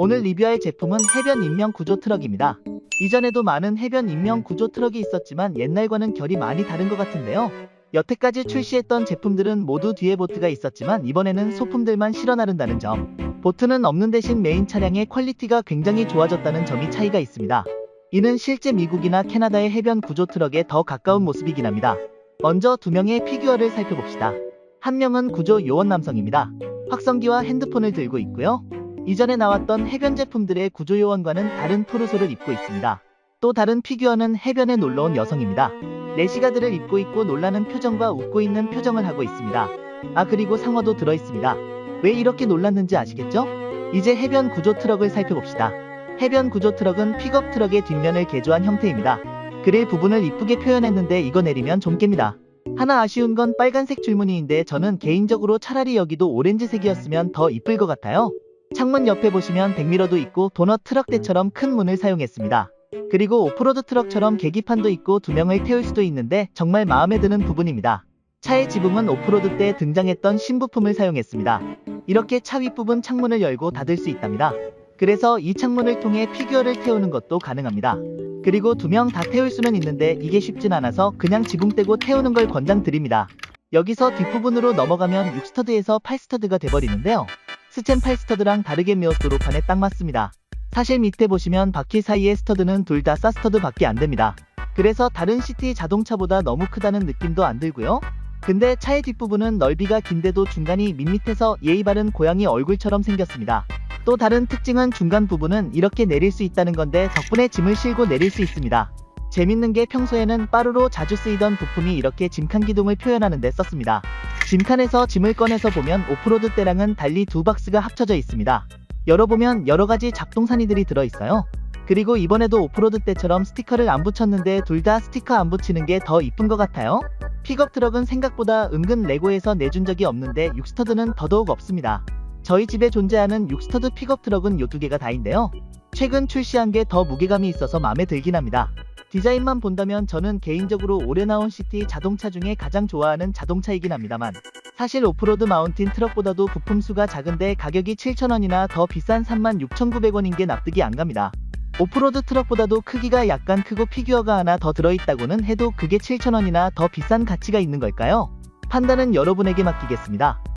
오늘 리뷰할 제품은 해변 인명 구조 트럭입니다. 이전에도 많은 해변 인명 구조 트럭이 있었지만 옛날과는 결이 많이 다른 것 같은데요. 여태까지 출시했던 제품들은 모두 뒤에 보트가 있었지만 이번에는 소품들만 실어 나른다는 점. 보트는 없는 대신 메인 차량의 퀄리티가 굉장히 좋아졌다는 점이 차이가 있습니다. 이는 실제 미국이나 캐나다의 해변 구조 트럭에 더 가까운 모습이긴 합니다. 먼저 두 명의 피규어를 살펴봅시다. 한 명은 구조 요원 남성입니다. 확성기와 핸드폰을 들고 있고요. 이전에 나왔던 해변 제품들의 구조 요원과는 다른 토르소를 입고 있습니다. 또 다른 피규어는 해변에 놀러 온 여성입니다. 레시가드를 입고 있고 놀라는 표정과 웃고 있는 표정을 하고 있습니다. 아 그리고 상어도 들어 있습니다. 왜 이렇게 놀랐는지 아시겠죠? 이제 해변 구조 트럭을 살펴봅시다. 해변 구조 트럭은 픽업 트럭의 뒷면을 개조한 형태입니다. 그릴 부분을 이쁘게 표현했는데 이거 내리면 좀 깹니다. 하나 아쉬운 건 빨간색 줄무늬인데 저는 개인적으로 차라리 여기도 오렌지색이었으면 더 이쁠 것 같아요. 창문 옆에 보시면 백미러도 있고 도넛 트럭대처럼 큰 문을 사용했습니다. 그리고 오프로드 트럭처럼 계기판도 있고 두 명을 태울 수도 있는데 정말 마음에 드는 부분입니다. 차의 지붕은 오프로드 때 등장했던 신부품을 사용했습니다. 이렇게 차 윗부분 창문을 열고 닫을 수 있답니다. 그래서 이 창문을 통해 피규어를 태우는 것도 가능합니다. 그리고 두 명 다 태울 수는 있는데 이게 쉽진 않아서 그냥 지붕 떼고 태우는 걸 권장드립니다. 여기서 뒷부분으로 넘어가면 6스터드에서 8스터드가 돼버리는데요. 스첸 8스터드랑 다르게 메어스 도로 판에 딱 맞습니다. 사실 밑에 보시면 바퀴 사이의 스터드는 둘 다 사스터드 밖에 안 됩니다. 그래서 다른 시티 자동차보다 너무 크다는 느낌도 안 들고요. 근데 차의 뒷부분은 넓이가 긴데도 중간이 밋밋해서 예의 바른 고양이 얼굴처럼 생겼습니다. 또 다른 특징은 중간 부분은 이렇게 내릴 수 있다는 건데 덕분에 짐을 실고 내릴 수 있습니다. 재밌는 게 평소에는 빠루로 자주 쓰이던 부품이 이렇게 짐칸 기둥을 표현하는 데 썼습니다. 짐칸에서 짐을 꺼내서 보면 오프로드 때랑은 달리 두 박스가 합쳐져 있습니다. 열어보면 여러가지 작동산이들이 들어있어요. 그리고 이번에도 오프로드 때처럼 스티커를 안 붙였는데 둘 다 스티커 안 붙이는 게 더 이쁜 것 같아요. 픽업 트럭은 생각보다 은근 레고에서 내준 적이 없는데 6스터드는 더더욱 없습니다. 저희 집에 존재하는 6스터드 픽업 트럭은 요 두 개가 다인데요. 최근 출시한 게 더 무게감이 있어서 마음에 들긴 합니다. 디자인만 본다면 저는 개인적으로 올해 나온 시티 자동차 중에 가장 좋아하는 자동차이긴 합니다만 사실 오프로드 마운틴 트럭보다도 부품 수가 작은데 가격이 7,000원이나 더 비싼 36,900원인 게 납득이 안 갑니다. 오프로드 트럭보다도 크기가 약간 크고 피규어가 하나 더 들어있다고는 해도 그게 7,000원이나 더 비싼 가치가 있는 걸까요? 판단은 여러분에게 맡기겠습니다.